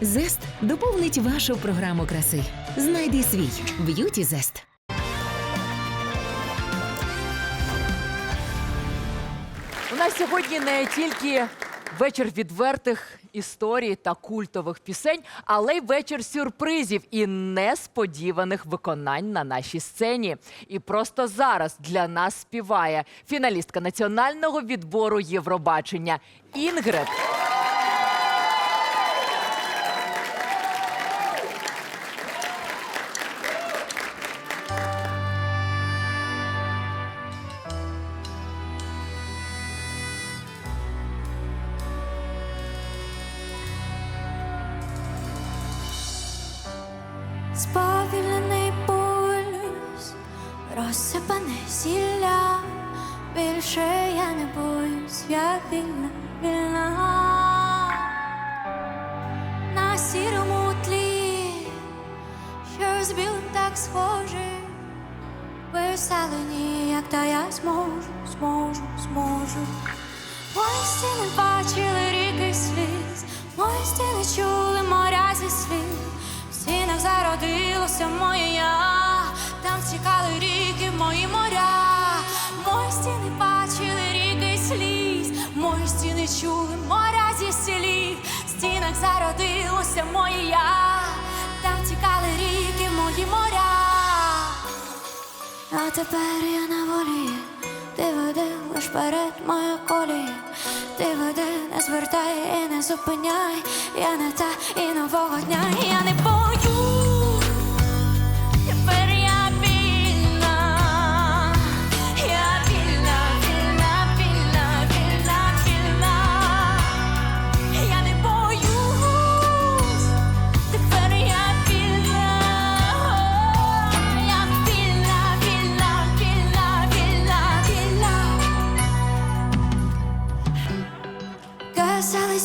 Зест доповнить вашу програму краси. Знайди свій б'юті зест. У нас сьогодні не тільки вечір відвертих історій та культових пісень, але й вечір сюрпризів і несподіваних виконань на нашій сцені. І просто зараз для нас співає фіналістка національного відбору Євробачення Інгрид. Сповільнений пульс, розсипане сілля, більше я не боюсь, я вільна, вільна на сірому тлі, що з білим так схоже, веселені, як та я зможу, зможу, зможу. Мої стіни бачили ріки сліз, мої стіни чули моря зі слів. Стінах зародилося моє я, там стікали ріки, мої моря. Мої стіни бачили ріки сліз, мої стіни чули моря зі слів. В стінах зародилося моє я, там тікали ріки, мої моря. А тепер я на волі, ти веди лиш перед моя колія, ти веди, не звертай і не зупиняй, я не та і нового дня, я не боюсь,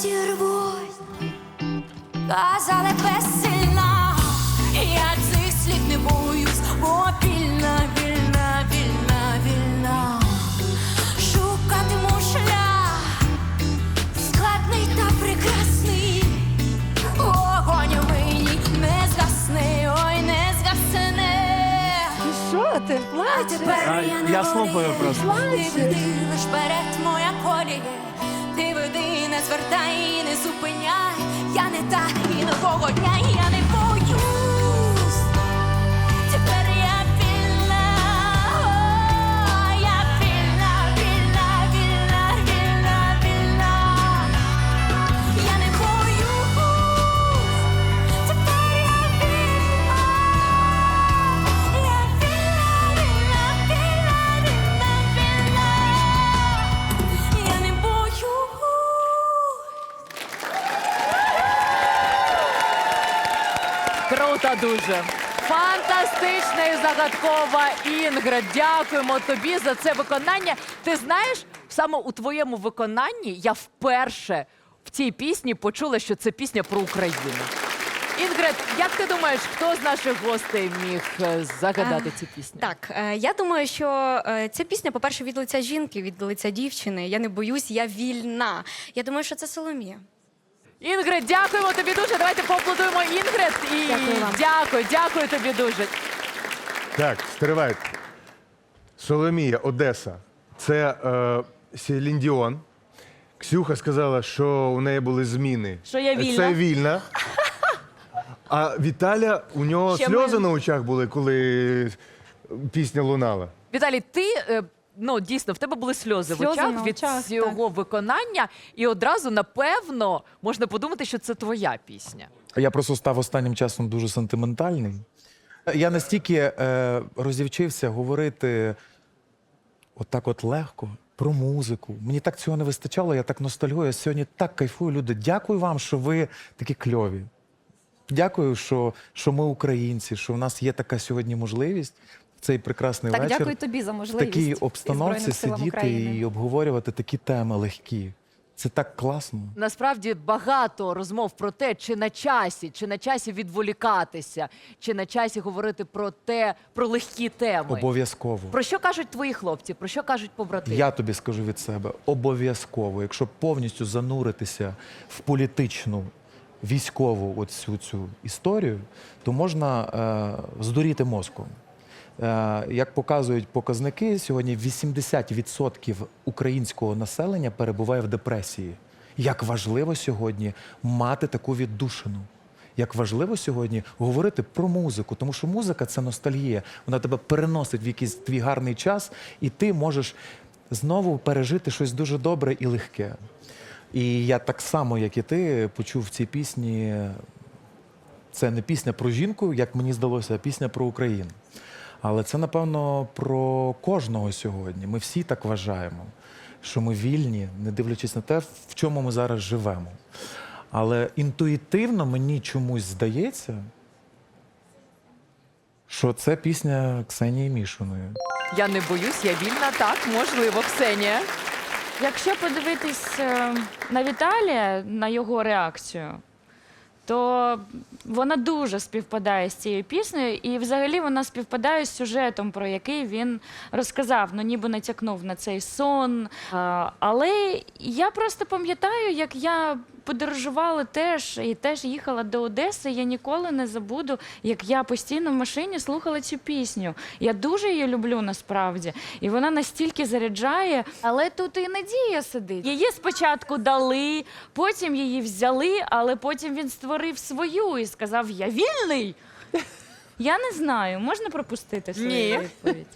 Казали зірвусь, казали безсильна, я цих слів не боюсь, бо вільна, вільна, вільна, вільна. Шукатиму шлях, складний та прекрасний. Огонь у мені не згасне, ой, не згасне. Що ти А плачеш? тепер А, я, я на слухаю просто. Ти веди лиш вперед моя колія. Ти веди, не звертай і не зупиняй. Я не та і нового дня, я не Круто дуже. Фантастична і загадкова Інгрид. Дякуємо тобі за це виконання. Ти знаєш, саме у твоєму виконанні я вперше в цій пісні почула, що це пісня про Україну. Інгрид, як ти думаєш, хто з наших гостей міг е, загадати цю пісню? Так, е, я думаю, що е, ця пісня, по-перше, від лиця жінки, від лиця дівчини. Я не боюсь, я вільна. Я думаю, що це Соломія. Інгрид, дякуємо тобі дуже. Давайте поаплодуємо Інгрид. І Дякую вам. дякую, дякую тобі дуже. Так, стривайте. Соломія, Одеса. Це е, Селін Діон. Ксюха сказала, що у неї були зміни. Що я вільна. Це вільна. А Віталя, у нього Ще сльози ми- на очах були, коли пісня лунала. Віталій, ти е, ну дійсно в тебе були сльози, в Сльози очах від очах, цього виконання, і одразу напевно можна подумати, що це твоя пісня. Я просто став останнім часом дуже сентиментальним. Я настільки е, розівчився говорити отак от легко про музику. Мені так цього не вистачало, я так ностальгую. Я сьогодні так кайфую, люди. Дякую вам, що ви такі кльові. Дякую, що, що ми українці, що в нас є така сьогодні можливість в цей прекрасний Так, вечір дякую тобі за в можливість такій обстановці сидіти України. і обговорювати такі теми легкі. Це так класно. Насправді багато розмов про те, чи на часі, чи на часі відволікатися, чи на часі говорити про те, про легкі теми. Обов'язково. Про що кажуть твої хлопці? Про що кажуть побратими? Я тобі скажу від себе обов'язково, якщо повністю зануритися в політичну військову оцю цю історію, то можна е, здуріти мозком. Е, як показують показники, сьогодні 80% українського населення перебуває в депресії. Як важливо сьогодні мати таку віддушину. Як важливо сьогодні говорити про музику, тому що музика це ностальгія. Вона тебе переносить в якийсь твій гарний час, і ти можеш знову пережити щось дуже добре і легке. І я так само, як і ти, почув в цій пісні. Це не пісня про жінку, як мені здалося, а пісня про Україну. Але це, напевно, про кожного сьогодні. Ми всі так вважаємо, що ми вільні, не дивлячись на те, в чому ми зараз живемо. Але інтуїтивно мені чомусь здається, що це пісня Ксенії Мішиної. Я не боюсь, я вільна. Так, можливо, Ксенія. Якщо подивитись е, на Віталія, на його реакцію, то вона дуже співпадає з цією піснею, і взагалі вона співпадає з сюжетом, про який він розказав, ну ніби натякнув на цей сон. Але я просто пам'ятаю, як я подорожувала теж і теж їхала до Одеси. Я ніколи не забуду, як я постійно в машині слухала цю пісню. Я дуже її люблю насправді, і вона настільки заряджає. Але тут і надія сидить. Її спочатку дали, потім її взяли, але потім він створив свою і сказав: Я вільний. Я не знаю, можна пропустити свою Ні. відповідь.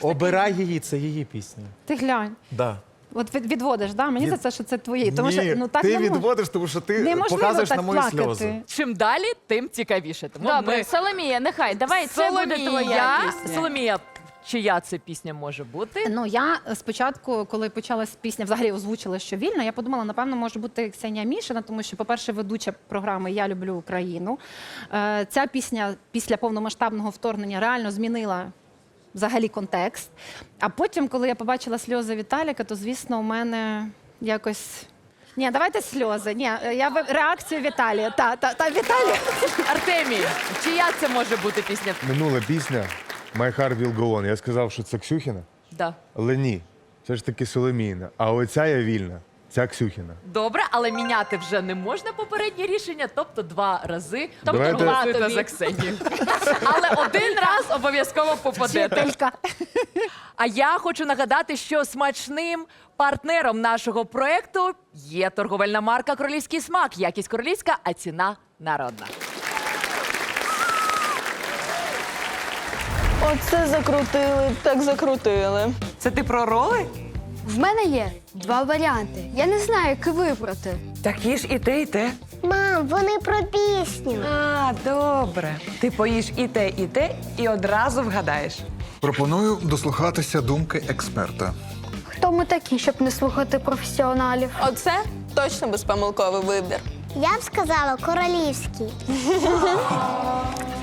Обирай її, це її пісня. Ти глянь. Да. От від, відводиш, да? Мені здається, що це твої. Тому що ну так ти не відводиш, тому що ти неможливо показуєш так на мої плакати. сльози. Чим далі, тим цікавіше. Тому Добре, ми... Соломія, нехай, давай, це буде твоя пісня. Соломія, чия це пісня може бути? Ну я спочатку, коли почалась пісня, взагалі озвучила, що вільна, я подумала, напевно, може бути Ксенія Мішина, тому що, по-перше, ведуча програми Я люблю Україну. Е, Ця пісня після повномасштабного вторгнення реально змінила. Взагалі контекст. А потім, коли я побачила сльози Віталіка, то звісно, у мене якось. Ні, давайте сльози. Ні, я реакцію Віталія. Та, та, та Віталія. Артемій, чия це може бути пісня? Минула пісня My Heart Will Go On. Я сказав, що це Ксюхіна, Да. але ні. Це ж таки Соломіїна. А оця я вільна. Ця Ксюхіна. Добре, але міняти вже не можна попереднє рішення, тобто два рази. Тобто Давайте- голосуєте за Ксенію. Але один раз обов'язково попадете. Вчителька. А я хочу нагадати, що смачним партнером нашого проекту є торговельна марка Королівський смак. Якість королівська, а ціна народна. Оце закрутили, так закрутили. Це ти про роли? В мене є два варіанти. Я не знаю, який вибрати. Такі ж і те, і те. Мам, вони про пісню. А, добре. Ти поїш і те, і те, і одразу вгадаєш. Пропоную дослухатися думки експерта. Хто ми такі, щоб не слухати професіоналів? Оце точно безпомилковий вибір. Я б сказала королівський.